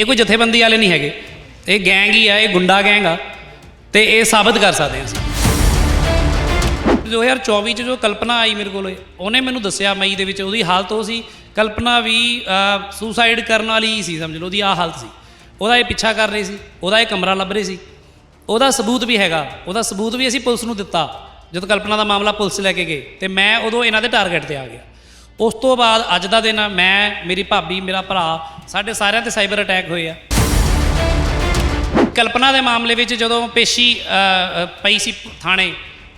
ਇਹ ਕੋਈ ਜਥੇਬੰਦੀ ਵਾਲੇ ਨਹੀਂ ਹੈਗੇ। ਇਹ ਗੈਂਗ ਹੀ ਆ, ਇਹ ਗੁੰਡਾ ਗੈਂਗ ਆ। ਤੇ ਇਹ ਸਾਬਤ ਕਰ ਸਕਦੇ ਹਾਂ ਅਸੀਂ। 2024 ਚ ਜੋ ਕਲਪਨਾ ਆਈ ਮੇਰੇ ਕੋਲ, ਉਹਨੇ ਮੈਨੂੰ ਦੱਸਿਆ ਮਈ ਦੇ ਵਿੱਚ, ਉਹਦੀ ਹਾਲਤ ਉਹ ਸੀ। ਕਲਪਨਾ ਵੀ ਸੁਸਾਈਡ ਕਰਨ ਵਾਲੀ ਹੀ ਸੀ, ਸਮਝ ਲਓ, ਉਹਦੀ ਆ ਹਾਲਤ ਸੀ। ਉਹਦਾ ਇਹ ਪਿੱਛਾ ਕਰ ਰਹੀ ਸੀ, ਉਹਦਾ ਇਹ ਕਮਰਾ ਲੱਭ ਰਹੀ ਸੀ। ਉਹਦਾ ਸਬੂਤ ਵੀ ਹੈਗਾ, ਉਹਦਾ ਸਬੂਤ ਵੀ ਅਸੀਂ ਪੁਲਿਸ ਨੂੰ ਦਿੱਤਾ, ਜਦੋਂ ਕਲਪਨਾ ਦਾ ਮਾਮਲਾ ਪੁਲਿਸ ਲੈ ਕੇ ਗਏ। ਤੇ ਮੈਂ ਉਦੋਂ ਇਹਨਾਂ ਦੇ ਟਾਰਗੇਟ ਤੇ ਆ ਗਿਆ। ਉਸ ਤੋਂ ਬਾਅਦ ਅੱਜ ਦਾ ਦਿਨ ਆ, ਮੈਂ ਮੇਰੀ ਭਾਬੀ ਮੇਰਾ ਭਰਾ ਸਾਡੇ ਸਾਰਿਆਂ ਤੇ ਸਾਈਬਰ ਅਟੈਕ ਹੋਏ ਆ। ਕਲਪਨਾ ਦੇ ਮਾਮਲੇ ਵਿੱਚ ਜਦੋਂ ਪੇਸ਼ੀ ਅ, ਅ, ਪਈ ਸੀ ਥਾਣੇ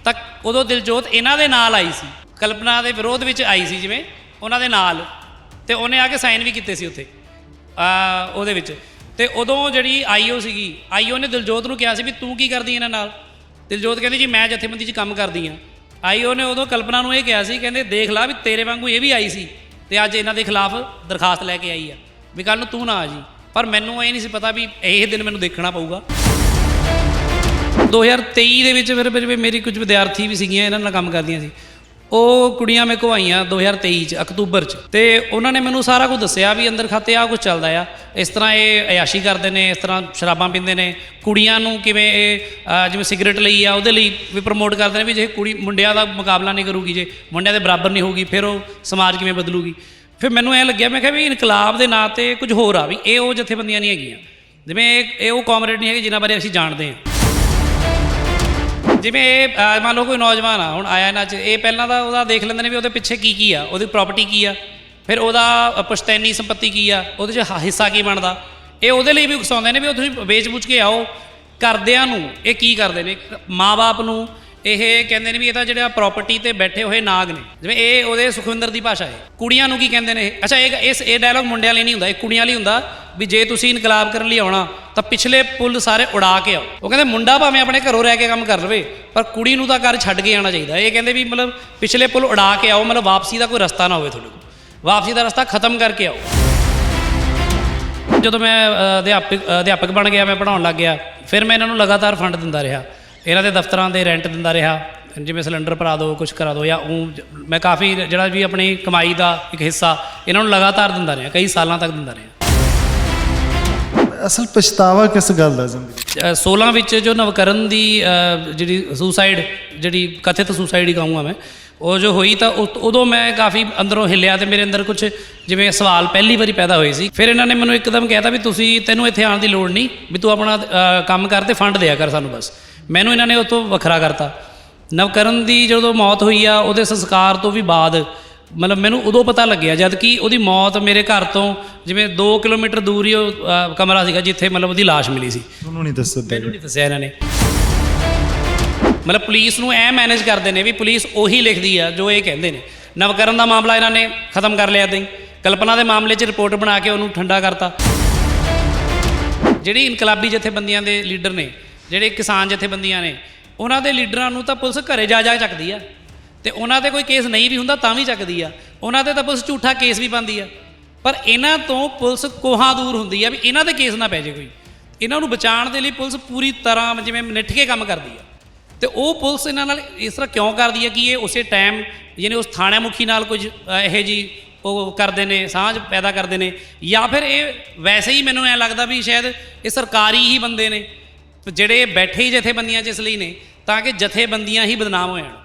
ਤਾਂ ਉਦੋਂ ਦਿਲਜੋਤ ਇਹਨਾਂ ਦੇ ਨਾਲ ਆਈ ਸੀ। ਕਲਪਨਾ ਦੇ ਵਿਰੋਧ ਵਿੱਚ ਆਈ ਸੀ ਜਿਵੇਂ ਉਹਨਾਂ ਦੇ ਨਾਲ ਤੇ ਉਹਨੇ ਆ ਕੇ ਸਾਈਨ ਵੀ ਕੀਤੇ ਸੀ ਉੱਥੇ ਆ ਉਹਦੇ ਵਿੱਚ। ਤੇ ਉਦੋਂ ਜਿਹੜੀ ਆਈਓ ਸੀਗੀ ਆਈਓ ਨੇ ਦਿਲਜੋਤ ਨੂੰ ਕਿਹਾ ਸੀ ਵੀ ਤੂੰ ਕੀ ਕਰਦੀ ਇਹਨਾਂ ਨਾਲ? ਦਿਲਜੋਤ ਕਹਿੰਦੀ ਜੀ ਮੈਂ ਜਥੇਬੰਦੀ 'ਚ ਕੰਮ ਕਰਦੀ ਆ। ਆਈਓ ਨੇ ਉਦੋਂ ਕਲਪਨਾ ਨੂੰ ਇਹ ਕਿਹਾ ਸੀ, ਕਹਿੰਦੇ ਦੇਖ ਲਾ ਵੀ ਤੇਰੇ ਵਾਂਗੂ ਇਹ ਵੀ ਆਈ ਸੀ ਤੇ ਅੱਜ ਇਹਨਾਂ ਦੇ ਖਿਲਾਫ ਦਰਖਾਸਤ ਲੈ ਕੇ ਆਈ ਆ ਵੀ ਕੱਲ ਨੂੰ ਤੂੰ ਨਾ ਆ ਜੀ। ਪਰ ਮੈਨੂੰ ਇਹ ਨਹੀਂ ਸੀ ਪਤਾ ਵੀ ਇਹ ਦਿਨ ਮੈਨੂੰ ਦੇਖਣਾ ਪਊਗਾ। 2023 ਦੇ ਵਿੱਚ ਫਿਰ ਫਿਰ ਮੇਰੀ ਕੁਝ ਵਿਦਿਆਰਥੀ ਵੀ ਸੀਗੀਆਂ, ਇਹਨਾਂ ਨਾਲ ਕੰਮ ਕਰਦੀਆਂ ਸੀ। ਉਹ ਕੁੜੀਆਂ ਮੇਰੇ ਕੋਲ ਆਈਆਂ 2023 ਚ, ਅਕਤੂਬਰ ਚ। ਤੇ ਉਹਨਾਂ ਨੇ ਮੈਨੂੰ ਸਾਰਾ ਕੁਝ ਦੱਸਿਆ ਵੀ ਅੰਦਰ ਖਾਤੇ ਆ ਕੁਝ ਚੱਲਦਾ ਆ। ਇਸ ਤਰ੍ਹਾਂ ਇਹ ਅਯਾਸ਼ੀ ਕਰਦੇ ਨੇ, ਇਸ ਤਰ੍ਹਾਂ ਸ਼ਰਾਬਾਂ ਪੀਂਦੇ ਨੇ। ਕੁੜੀਆਂ ਨੂੰ ਕਿਵੇਂ ਇਹ ਜਿਵੇਂ ਸਿਗਰਟ ਲਈ ਆ, ਉਹਦੇ ਲਈ ਵੀ ਪ੍ਰਮੋਟ ਕਰਦੇ ਨੇ ਵੀ ਜੇ ਕੁੜੀ ਮੁੰਡਿਆਂ ਦਾ ਮੁਕਾਬਲਾ ਨਹੀਂ ਕਰੂਗੀ, ਜੇ ਮੁੰਡਿਆਂ ਦੇ ਬਰਾਬਰ ਨਹੀਂ ਹੋਊਗੀ, ਫਿਰ ਉਹ ਸਮਾਜ ਕਿਵੇਂ ਬਦਲੂਗੀ। ਫਿਰ ਮੈਨੂੰ ਐ ਲੱਗਿਆ, ਮੈਂ ਕਿਹਾ ਵੀ ਇਨਕਲਾਬ ਦੇ ਨਾਂ ਤੇ ਕੁਝ ਹੋਰ ਆ ਵੀ, ਇਹ ਉਹ ਜਥੇਬੰਦੀਆਂ ਨਹੀਂ ਹੈਗੀਆਂ। ਜਿਵੇਂ ਇਹ ਇਹ ਉਹ ਕਾਮਰੇਡ ਨਹੀਂ ਹੈਗੇ, ਜਿਨ੍ਹਾਂ ਬਾਰੇ ਅਸੀਂ ਜਾਣਦੇ ਹਾਂ। ਜਿਵੇਂ ਇਹ ਅਹ, ਮੰਨ ਲਓ ਕੋਈ ਨੌਜਵਾਨ ਆ ਹੁਣ ਆਇਆ ਇਹਨਾਂ 'ਚ ਇਹ ਪਹਿਲਾਂ ਤਾਂ ਉਹਦਾ ਦੇਖ ਲੈਂਦੇ ਨੇ ਵੀ ਉਹਦੇ ਪਿੱਛੇ ਕੀ ਕੀ ਆ ਉਹਦੀ ਪ੍ਰਾਪਰਟੀ ਕੀ ਆ ਫਿਰ ਉਹਦਾ ਅ, ਪੁਸ਼ਤੈਨੀ ਸੰਪਤੀ ਕੀ ਆ ਉਹਦੇ 'ਚ ਹ- ਹਿੱਸਾ ਕੀ ਬਣਦਾ? ਇਹ ਉਹਦੇ ਲਈ ਵੀ ਉਕਸਾਉਂਦੇ ਨੇ ਵੀ ਉਹ ਤੁਸੀਂ ਵੇਚ-ਬੁੱਝ ਕੇ ਆਓ ਕਰਦਿਆਂ ਨੂੰ ਇਹ ਕੀ ਕਰਦੇ ਨੇ? ਮਾਪੇ ਨੂੰ ਇਹ ਕਹਿੰਦੇ ਨੇ ਵੀ ਇਹ ਤਾਂ ਜਿਹੜਾ ਪ੍ਰਾਪਰਟੀ ਤੇ ਬੈਠੇ ਹੋਏ ਨਾਗ ਨੇ। ਜਿਵੇਂ ਇਹ ਉਹਦੇ ਸੁਖਵਿੰਦਰ ਦੀ ਭਾਸ਼ਾ ਹੈ। ਕੁੜੀਆਂ ਨੂੰ ਕੀ ਕਹਿੰਦੇ ਨੇ ਇਹ? ਅੱਛਾ, ਇਹ ਇਸ, ਇਹ ਡਾਇਲੌਗ ਮੁੰਡਿਆਂ ਲਈ ਨਹੀਂ ਹੁੰਦਾ। ਇਹ ਕੁੜੀਆਂ ਲਈ ਹੁੰਦਾ ਵੀ ਜੇ ਤੁਸੀਂ ਇਨਕਲਾਬ ਕਰਨ ਲਈ ਆਉਣਾ, ਤਾਂ ਪਿਛਲੇ ਪੁੱਲ ਸਾਰੇ ਉਡਾ ਕੇ ਆਓ। ਉਹ ਕਹਿੰਦੇ ਮੁੰਡਾ ਭਾਵੇਂ ਆਪਣੇ ਘਰੋਂ ਰਹਿ ਕੇ ਕੰਮ ਕਰ ਲਵੇ, ਪਰ ਕੁੜੀ ਨੂੰ ਤਾਂ ਘਰ ਛੱਡ ਕੇ ਆਉਣਾ ਚਾਹੀਦਾ। ਇਹ ਕਹਿੰਦੇ ਵੀ ਮਤਲਬ ਪਿਛਲੇ ਪੁੱਲ ਉਡਾ ਕੇ ਆਓ, ਮਤਲਬ ਵਾਪਸੀ ਦਾ ਕੋਈ ਰਸਤਾ ਨਾ ਹੋਵੇ ਤੁਹਾਨੂੰ ਵਾਪਸੀ ਦਾ ਰਸਤਾ ਖਤਮ ਕਰਕੇ ਆਓ। ਜਦੋਂ ਮੈਂ ਅਧਿਆਪਕ ਅਧਿਆਪਕ ਬਣ ਗਿਆ, ਮੈਂ ਪੜਾਉਣ ਲੱਗ ਗਿਆ, ਫਿਰ ਮੈਂ ਇਹਨਾਂ ਨੂੰ ਲਗਾਤਾਰ ਫੰਡ ਦਿੰਦਾ ਰਿਹਾ। ਇਹਨਾਂ ਦੇ ਦਫ਼ਤਰਾਂ ਦੇ ਰੈਂਟ ਦਿੰਦਾ ਰਿਹਾ ਜਿਵੇਂ ਸਿਲੰਡਰ ਭਰਾ ਦਿਓ ਕੁਝ ਕਰਾ ਦਿਓ ਜਾਂ ਉਹ ਮੈਂ ਕਾਫੀ ਜਿਹੜਾ ਵੀ ਆਪਣੀ ਕਮਾਈ ਦਾ ਇੱਕ ਹਿੱਸਾ ਇਹਨਾਂ ਨੂੰ ਲਗਾਤਾਰ ਦਿੰਦਾ ਰਿਹਾ ਕਈ ਸਾਲਾਂ ਤੱਕ ਦਿੰਦਾ ਰਿਹਾ। ਅਸਲ ਪਛਤਾਵਾ ਕਿਸ ਗੱਲ ਦਾ ਜ਼ਿੰਦਗੀ ਅ, 16 ਵਿੱਚ ਜੋ ਨਵਕਰਨ ਦੀ ਜਿਹੜੀ ਸੁਸਾਈਡ ਜਿਹੜੀ ਕਥਿਤ ਸੁਸਾਈਡ ਹੀ ਕਹੂੰਗਾ ਮੈਂ ਉਹ ਜੋ ਹੋਈ ਤਾਂ ਉਦੋਂ ਮੈਂ ਕਾਫੀ ਅੰਦਰੋਂ ਹਿੱਲਿਆ ਤੇ ਮੇਰੇ ਅੰਦਰ ਕੁਝ ਜਿਵੇਂ ਸਵਾਲ ਪਹਿਲੀ ਵਾਰੀ ਪੈਦਾ ਹੋਏ ਸੀ। ਫਿਰ ਇਹਨਾਂ ਨੇ ਮੈਨੂੰ ਇੱਕਦਮ ਕਹਿਤਾ ਵੀ ਤੁਸੀਂ ਤੈਨੂੰ ਇੱਥੇ ਆਉਣ ਦੀ ਲੋੜ ਨਹੀਂ ਵੀ ਤੂੰ ਆਪਣਾ ਕੰਮ ਕਰ ਤੇ ਫੰਡ ਦਿਆ ਕਰ ਸਾਨੂੰ ਬਸ। ਮੈਨੂੰ ਇਹਨਾਂ ਨੇ ਉਹ ਤੋਂ ਵੱਖਰਾ ਕਰਤਾ। ਨਵਕਰਨ ਦੀ ਜਦੋਂ ਮੌਤ ਹੋਈ ਆ ਉਹਦੇ ਸੰਸਕਾਰ ਤੋਂ ਵੀ ਬਾਅਦ ਮਤਲਬ ਮੈਨੂੰ ਉਦੋਂ ਪਤਾ ਲੱਗਿਆ ਜਦ ਕਿ ਉਹਦੀ ਮੌਤ ਮੇਰੇ ਘਰ ਤੋਂ ਜਿਵੇਂ 2 ਕਿਲੋਮੀਟਰ ਦੂਰ ਹੀ ਉਹ ਕਮਰਾ ਸੀਗਾ ਜਿੱਥੇ ਮਤਲਬ ਉਹਦੀ ਲਾਸ਼ ਮਿਲੀ ਸੀ। ਤੁਹਾਨੂੰ ਨਹੀਂ ਦੱਸਦੇ ਮੈਨੂੰ ਨਹੀਂ ਦੱਸਿਆ ਇਹਨਾਂ ਨੇ। ਮਤਲਬ ਪੁਲਿਸ ਨੂੰ ਐ ਮੈਨੇਜ ਕਰਦੇ ਨੇ ਵੀ ਪੁਲਿਸ ਉਹੀ ਲਿਖਦੀ ਆ ਜੋ ਇਹ ਕਹਿੰਦੇ ਨੇ। ਨਵਕਰਨ ਦਾ ਮਾਮਲਾ ਇਹਨਾਂ ਨੇ ਖਤਮ ਕਰ ਲਿਆ ਤੇ ਕਲਪਨਾ ਦੇ ਮਾਮਲੇ 'ਚ ਰਿਪੋਰਟ ਬਣਾ ਕੇ ਉਹਨੂੰ ਠੰਡਾ ਕਰਤਾ। ਜਿਹੜੀ ਇਨਕਲਾਬੀ ਜਥੇਬੰਦੀਆਂ ਦੇ ਲੀਡਰ ਨੇ ਜਿਹੜੇ ਕਿਸਾਨ ਜਥੇਬੰਦੀਆਂ ਨੇ, ਉਹਨਾਂ ਦੇ ਲੀਡਰਾਂ ਨੂੰ ਤਾਂ ਪੁਲਿਸ ਘਰੇ ਜਾ ਜਾ ਚੱਕਦੀ ਆ। ਤੇ ਉਹਨਾਂ ਤੇ ਕੋਈ ਕੇਸ ਨਹੀਂ ਵੀ ਹੁੰਦਾ ਤਾਂ ਵੀ ਚੱਕਦੀ ਆ। ਉਹਨਾਂ ਤੇ ਤਾਂ ਪੁਲਿਸ ਝੂਠਾ ਕੇਸ ਵੀ ਪਾਉਂਦੀ ਆ। ਪਰ ਇਹਨਾਂ ਤੋਂ ਪੁਲਿਸ ਕੋਹਾਂ ਦੂਰ ਹੁੰਦੀ ਆ ਵੀ ਇਹਨਾਂ ਤੇ ਕੇਸ ਨਾ ਪੈ ਜੇ ਕੋਈ। ਇਹਨਾਂ ਨੂੰ ਬਚਾਉਣ ਦੇ ਲਈ ਪੁਲਿਸ ਪੂਰੀ ਤਰ੍ਹਾਂ ਜਿਵੇਂ ਨਿੱਠ ਕੇ ਕੰਮ ਕਰਦੀ ਆ। ਤੇ ਉਹ ਪੁਲਿਸ ਇਹਨਾਂ ਨਾਲ ਇਸ ਤਰ੍ਹਾਂ ਕਿਉਂ ਕਰਦੀ ਹੈ ਕਿ ਇਹ ਉਸੇ ਟਾਈਮ ਯਾਨੀ ਉਸ ਥਾਣਾ ਮੁਖੀ ਨਾਲ ਕੁਝ ਇਹੋ ਜੀ ਉਹ ਕਰਦੇ ਨੇ, ਸਾਂਝ ਪੈਦਾ ਕਰਦੇ ਨੇ। ਜਾਂ ਫਿਰ ਇਹ ਵੈਸੇ ਹੀ ਮੈਨੂੰ ਐ ਲੱਗਦਾ ਵੀ ਸ਼ਾਇਦ ਇਹ ਸਰਕਾਰੀ ਹੀ ਬੰਦੇ ਨੇ। ਜਿਹੜੇ ਬੈਠੇ ਹੀ ਜਥੇਬੰਦੀਆਂ 'ਚ ਇਸ ਲਈ ਨੇ ਤਾਂ ਕਿ ਜਥੇਬੰਦੀਆਂ ਹੀ ਬਦਨਾਮ ਹੋ ਜਾਣ।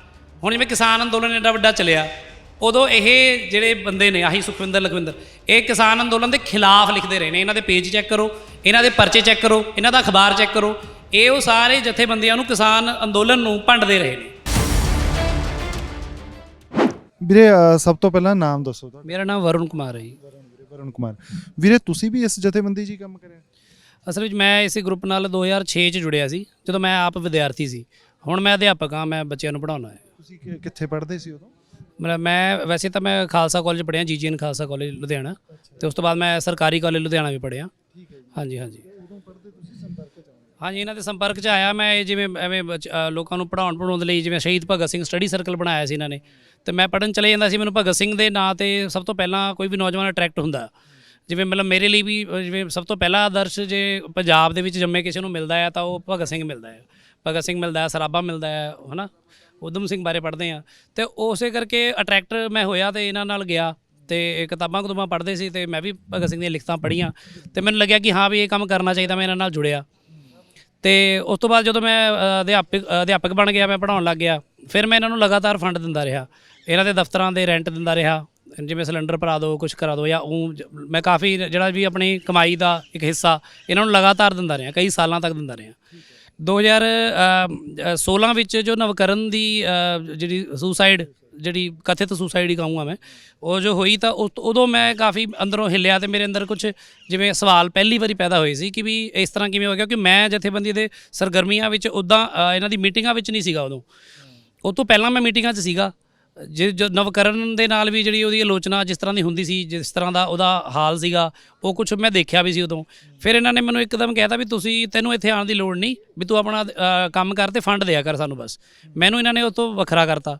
ਹੁਣ ਜਿਵੇਂ ਕਿਸਾਨ ਅੰਦੋਲਨ ਐਡਾ ਵੱਡਾ ਚੱਲਿਆ ਉਦੋਂ ਇਹ ਜਿਹੜੇ ਬੰਦੇ ਨੇ ਆਹੀ ਸੁਖਵਿੰਦਰ ਲਖਵਿੰਦਰ ਇਹ ਕਿਸਾਨ ਅੰਦੋਲਨ ਦੇ ਖਿਲਾਫ ਲਿਖਦੇ ਰਹੇ ਨੇ। ਇਹਨਾਂ ਦੇ ਪੇਜ ਚੈੱਕ ਕਰੋ ਇਹਨਾਂ ਦੇ ਪਰਚੇ ਚੈੱਕ ਕਰੋ ਇਹਨਾਂ ਦਾ ਅਖਬਾਰ ਚੈੱਕ ਕਰੋ। ਇਹ ਉਹ ਸਾਰੇ ਜਥੇਬੰਦੀਆਂ ਨੂੰ ਕਿਸਾਨ ਅੰਦੋਲਨ ਨੂੰ ਭੰਡਦੇ ਰਹੇ ਨੇ। ਵੀਰੇ ਅ, ਸਭ ਤੋਂ ਪਹਿਲਾਂ ਨਾਮ ਦੱਸੋ ਤੁਹਾਡਾ। ਮੇਰਾ ਨਾਮ ਵਰੁਣ ਕੁਮਾਰ ਹੈ ਜੀ। ਵੀਰੇ ਵਰੁਣ ਕੁਮਾਰ। ਵੀਰੇ ਤੁਸੀਂ ਵੀ ਇਸ ਜਥੇਬੰਦੀ 'ਚ ਹੀ ਕੰਮ ਕਰਿਆ? ਅਸਲ ਵਿੱਚ ਮੈਂ ਇਸੇ ਗਰੁੱਪ ਨਾਲ 2006 ਚ ਜੁੜਿਆ ਸੀ ਜਦੋਂ ਮੈਂ ਆਪ ਵਿਦਿਆਰਥੀ ਸੀ। ਹੁਣ ਮੈਂ ਅਧਿਆਪਕ ਹਾਂ ਮੈਂ ਬੱਚਿਆਂ ਨੂੰ ਪੜ੍ਹਾਉਣਾ ਹੈ। ਤੁਸੀਂ ਕਿ- ਕਿੱਥੇ ਪੜ੍ਹਦੇ ਸੀ ਉਦੋਂ? ਮਤਲਬ ਮੈਂ ਵੈਸੇ ਤਾਂ ਮੈਂ ਖਾਲਸਾ ਕਾਲਜ ਪੜ੍ਹਿਆ ਜੀਜੀਐਨ ਖਾਲਸਾ ਕਾਲਜ ਲੁਧਿਆਣਾ। ਤੇ ਉਸ ਤੋਂ ਬਾਅਦ ਮੈਂ ਸਰਕਾਰੀ ਕਾਲਜ ਲੁਧਿਆਣਾ ਵੀ ਪੜ੍ਹਿਆ। ਹਾਂਜੀ ਹਾਂਜੀ। ਹਾਂਜੀ ਇਹਨਾਂ ਦੇ ਸੰਪਰਕ 'ਚ ਆਇਆ ਮੈਂ ਇਹ ਜਿਵੇਂ ਐਵੇਂ ਬੱਚ- ਅ, ਲੋਕਾਂ ਨੂੰ ਪੜ੍ਹਾਉਣ ਪੜਾਉਣ ਦੇ ਲਈ ਜਿਵੇਂ ਸ਼ਹੀਦ ਭਗਤ ਸਿੰਘ ਸਟੱਡੀ ਸਰਕਲ ਬਣਾਇਆ ਸੀ ਇਹਨਾਂ ਨੇ। ਤੇ ਮੈਂ ਪੜ੍ਹਨ ਚਲੇ ਜਾਂਦਾ ਸੀ ਮੈਨੂੰ ਭਗਤ ਸਿੰਘ ਦੇ ਨਾਂ ਤੇ ਸਭ ਤੋਂ ਪਹਿਲਾਂ ਕੋਈ ਵੀ ਨੌਜਵਾਨ ਅਟਰੈਕਟ ਹੁੰਦਾ। ਜਿਵੇਂ ਮਤਲਬ ਮੇਰੇ ਲਈ ਵੀ ਅ, ਜਿਵੇਂ ਸਭ ਤੋਂ ਪਹਿਲਾ ਆਦਰਸ਼ ਜੇ ਪੰਜਾਬ ਦੇ ਵਿੱਚ ਜੰਮੇ ਕਿਸੇ ਨੂੰ ਮਿਲਦਾ ਹੈ ਤਾਂ ਉਹ ਭਗਤ ਸਿੰਘ ਮਿਲਦਾ ਹੈ ਭਗਤ ਸਿੰਘ ਮਿਲਦਾ ਹੈ ਸਰਾਭਾ ਮਿਲਦਾ ਹੈ ਹਨਾ? ਉਦਮ ਸਿੰਘ ਬਾਰੇ ਪੜ੍ਹਦੇ ਆ। ਤੇ ਉਸੇ ਕਰਕੇ ਅਟਰੈਕਟ ਮੈਂ ਹੋਇਆ ਤੇ ਇਹਨਾਂ ਨਾਲ ਗਿਆ ਤੇ ਕਿਤਾਬਾਂ ਕਤੂਬਾਂ ਪੜ੍ਹਦੇ ਸੀ ਤੇ ਮੈਂ ਵੀ ਭਗਤ ਸਿੰਘ ਦੀਆਂ ਲਿਖਤਾਂ ਪੜ੍ਹੀਆਂ। ਤੇ ਮੈਨੂੰ ਲੱਗਿਆ ਕਿ ਹਾਂ ਵੀ ਇਹ ਕੰਮ ਕਰਨਾ ਚਾਹੀਦਾ ਮੈਂ ਇਹਨਾਂ ਨਾਲ ਜੁੜਿਆ। ਤੇ ਉਸ ਤੋਂ ਬਾਅਦ ਜਦੋਂ ਮੈਂ ਅ, ਅਧਿਆਪਕ ਅਧਿਆਪਕ ਬਣ ਗਿਆ ਮੈਂ ਪੜਾਉਣ ਲੱਗ ਗਿਆ ਫਿਰ ਮੈਂ ਇਹਨਾਂ ਨੂੰ ਲਗਾਤਾਰ ਫੰਡ ਦਿੰਦਾ ਰਿਹਾ। ਇਹਨਾਂ ਦੇ ਦਫ਼ਤਰਾਂ ਦੇ ਰੈਂਟ ਦਿੰਦਾ ਰਿਹਾ। ਜਿਵੇਂ ਸਿਲੰਡਰ ਭਰਾ ਦਿਓ ਕੁਝ ਕਰਾ ਦਿਓ ਜਾਂ ਉਹ ਮੈਂ ਕਾਫੀ ਜਿਹੜਾ ਵੀ ਆਪਣੀ ਕਮਾਈ ਦਾ ਇੱਕ ਹਿੱਸਾ ਇਹਨਾਂ ਨੂੰ ਲਗਾਤਾਰ ਦਿੰਦਾ ਰਿਹਾ, ਕਈ ਸਾਲਾਂ ਤੱਕ ਦਿੰਦਾ ਰਿਹਾ। 2016 ਵਿੱਚ ਜੋ ਨਵਕਰਨ ਦੀ ਜਿਹੜੀ ਸੁਸਾਈਡ, ਜਿਹੜੀ ਕਥਿਤ ਸੁਸਾਈਡ ਹੀ ਕਹੂੰਗਾ ਮੈਂ, ਉਹ ਜੋ ਹੋਈ ਤਾਂ ਉਦੋਂ ਮੈਂ ਕਾਫੀ ਅੰਦਰੋਂ ਹਿੱਲਿਆ ਤੇ ਮੇਰੇ ਅੰਦਰ ਕੁਝ ਜਿਵੇਂ ਸਵਾਲ ਪਹਿਲੀ ਵਾਰੀ ਪੈਦਾ ਹੋਏ ਸੀ ਕਿ ਵੀ ਇਸ ਤਰ੍ਹਾਂ ਕਿਵੇਂ ਹੋ ਗਿਆ ਕਿ ਮੈਂ ਜਥੇਬੰਦੀ ਦੇ ਸਰਗਰਮੀਆਂ ਵਿੱਚ ਉਦਾਂ ਇਹਨਾਂ ਦੀ ਮੀਟਿੰਗਾਂ ਵਿੱਚ ਨਹੀਂ ਸੀਗਾ ਉਦੋਂ। ਉਹ ਤੋਂ ਪਹਿਲਾਂ ਮੈਂ ਮੀਟਿੰਗਾਂ 'ਚ ਸੀਗਾ। ਜੇ ਜੋ ਨਵਕਰਨ ਦੇ ਨਾਲ ਵੀ ਜਿਹੜੀ ਉਹਦੀ ਆਲੋਚਨਾ ਜਿਸ ਤਰ੍ਹਾਂ ਦੀ ਹੁੰਦੀ ਸੀ ਜਿਸ ਤਰ੍ਹਾਂ ਦਾ ਉਹਦਾ ਹਾਲ ਸੀਗਾ ਉਹ ਕੁਝ ਮੈਂ ਦੇਖਿਆ ਵੀ ਸੀ ਉਦੋਂ। ਫਿਰ ਇਹਨਾਂ ਨੇ ਮੈਨੂੰ ਇੱਕਦਮ ਕਹਿਤਾ ਵੀ ਤੁਸੀਂ ਤੈਨੂੰ ਇੱਥੇ ਆਉਣ ਦੀ ਲੋੜ ਨਹੀਂ ਵੀ ਤੂੰ ਆਪਣਾ ਅ, ਕੰਮ ਕਰ ਤੇ ਫੰਡ ਦਿਆ ਕਰ ਸਾਨੂੰ ਬਸ। ਮੈਨੂੰ ਇਹਨਾਂ ਨੇ ਉਹ ਤੋਂ ਵੱਖਰਾ ਕਰਤਾ।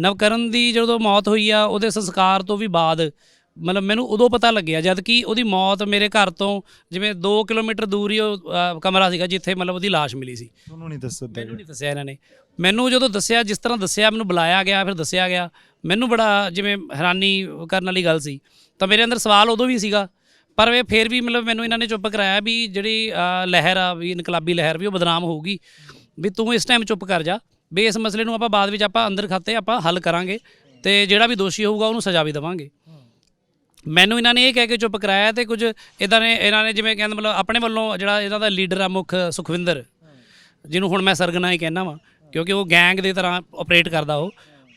ਨਵਕਰਨ ਦੀ ਜਦੋਂ ਮੌਤ ਹੋਈ ਆ ਉਹਦੇ ਸੰਸਕਾਰ ਤੋਂ ਵੀ ਬਾਅਦ ਮਤਲਬ ਮੈਨੂੰ ਉਦੋਂ ਪਤਾ ਲੱਗਿਆ ਜਦ ਕਿ ਉਹਦੀ ਮੌਤ ਮੇਰੇ ਘਰ ਤੋਂ ਜਿਵੇਂ 2 ਕਿਲੋਮੀਟਰ ਦੂਰ ਹੀ ਉਹ ਅ, ਕਮਰਾ ਸੀਗਾ ਜਿੱਥੇ ਮਤਲਬ ਉਹਦੀ ਲਾਸ਼ ਮਿਲੀ ਸੀ। ਤੁਹਾਨੂੰ ਨਹੀਂ ਦੱਸ ਦਿੱਤਾ ਮੈਨੂੰ ਨਹੀਂ ਦੱਸਿਆ ਇਹਨਾਂ ਨੇ। ਮੈਨੂੰ ਜਦੋਂ ਦੱਸਿਆ ਜਿਸ ਤਰ੍ਹਾਂ ਦੱਸਿਆ ਮੈਨੂੰ ਬੁਲਾਇਆ ਗਿਆ ਫਿਰ ਦੱਸਿਆ ਗਿਆ। ਮੈਨੂੰ ਬੜਾ ਜਿਵੇਂ ਹੈਰਾਨੀ ਕਰਨ ਵਾਲੀ ਗੱਲ ਸੀ। ਤਾਂ ਮੇਰੇ ਅੰਦਰ ਸਵਾਲ ਉਦੋਂ ਵੀ ਸੀਗਾ ਪਰ ਇਹ ਫਿਰ ਵੀ ਮਤਲਬ ਮੈਨੂੰ ਇਹਨਾਂ ਨੇ ਚੁੱਪ ਕਰਾਇਆ ਵੀ ਜਿਹੜੀ ਅ, ਲਹਿਰ ਆ ਵੀ ਇਨਕਲਾਬੀ ਲਹਿਰ ਵੀ ਉਹ ਬਦਨਾਮ ਹੋਊਗੀ। ਵੀ ਤੂੰ ਇਸ ਟਾਈਮ ਚੁੱਪ ਕਰ ਜਾ। ਵੀ ਇਸ ਮਸਲੇ ਨੂੰ ਆਪਾਂ ਬਾਅਦ ਵਿੱਚ ਆਪਾਂ ਅੰਦਰ ਖਾਤੇ ਆਪਾਂ ਹੱਲ ਕਰਾਂਗੇ ਤੇ ਜਿਹੜਾ ਵੀ ਦੋਸ਼ੀ ਹੋਊਗਾ ਉਹਨੂੰ ਸਜ਼ਾ ਵੀ ਦੇਵਾਂਗੇ। ਮੈਨੂੰ ਇਹਨਾਂ ਨੇ ਇਹ ਕਹਿ ਕੇ ਚੁੱਪ ਕਰਾਇਆ ਤੇ ਕੁਝ ਇਦਾਂ ਨੇ, ਇਹਨਾਂ ਨੇ ਜਿਵੇਂ ਕਹਿੰਦੇ ਮਤਲਬ ਆਪਣੇ ਵੱਲੋਂ ਜਿਹੜਾ ਇਹਨਾਂ ਦਾ ਲੀਡਰ ਆ ਮੁੱਖ ਸੁਖਵਿੰਦਰ, ਜਿਹਨੂੰ ਹੁਣ ਮੈਂ ਸਰਗਨਾ ਹੀ ਕਹਿਣਾ ਵਾਂ, ਕਿਉਂਕਿ ਉਹ ਗੈਂਗ ਦੇ ਤਰ੍ਹਾਂ ਆਪਰੇਟ ਕਰਦਾ ਉਹ,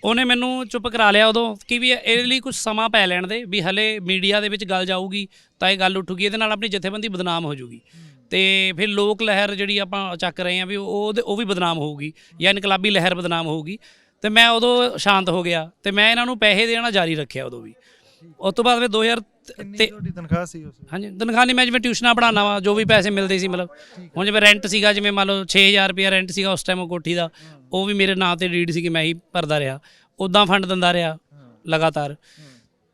ਉਹਨੇ ਮੈਨੂੰ ਚੁੱਪ ਕਰਾ ਲਿਆ ਉਦੋਂ ਕਿ ਵੀ ਇਹਦੇ ਲਈ ਕੁਝ ਸਮਾਂ ਪੈ ਲੈਣ ਦੇ ਵੀ ਹਲੇ ਮੀਡੀਆ ਦੇ ਵਿੱਚ ਗੱਲ ਜਾਊਗੀ ਤਾਂ ਇਹ ਗੱਲ ਉੱਠੂਗੀ, ਇਹਦੇ ਨਾਲ ਆਪਣੀ ਜਥੇਬੰਦੀ ਬਦਨਾਮ ਹੋ ਜਾਊਗੀ ਤੇ ਫਿਰ ਲੋਕ ਲਹਿਰ ਜਿਹੜੀ ਆਪਾਂ ਚੱਕ ਰਹੇ ਆ ਵੀ ਉਹ ਉਹਦੇ- ਉਹ ਵੀ ਬਦਨਾਮ ਹੋਊਗੀ ਜਾਂ ਇਨਕਲਾਬੀ ਲਹਿਰ ਬਦਨਾਮ ਹੋਊਗੀ। ਤੇ ਮੈਂ ਉਦੋਂ ਸ਼ਾਂਤ ਹੋ ਗਿਆ ਤੇ ਮੈਂ ਇਹਨਾਂ ਨੂੰ ਪੈਸੇ ਦੇਣਾ ਜਾਰੀ ਰੱਖਿਆ ਉਦੋਂ ਵੀ। ਉਸ ਤੋਂ ਬਾਅਦ ਫਿਰ 2000 ਕਿੰਨੀ ਤੇ ਤੁਹਾਡੀ ਤਨਖਾਹ ਸੀ ਉਸ ਹਾਂਜੀ ਤਨਖਾਹ ਨਹੀਂ ਮੈਂ ਜਿਵੇਂ ਟਿਊਸ਼ਨਾਂ ਪੜਾਉਣਾ ਵਾ ਜੋ ਵੀ ਪੈਸੇ ਮਿਲਦੇ ਸੀ ਮਤਲਬ। ਹੁਣ ਜਿਵੇਂ ਰੈਂਟ ਸੀਗਾ ਜਿਵੇਂ ਮੰਨ ਲਓ 6000 ਰੁਪਇਆ ਰੈਂਟ ਸੀਗਾ ਉਸ ਟਾਈਮ ਉਹ ਕੋਠੀ ਦਾ ਉਹ ਵੀ ਮੇਰੇ ਨਾਂ ਤੇ ਡੀਡ ਸੀ ਕਿ ਮੈਂ ਹੀ ਭਰਦਾ ਰਿਹਾ। ਉਦਾਂ ਫੰਡ ਦਿੰਦਾ ਰਿਹਾ ਲਗਾਤਾਰ।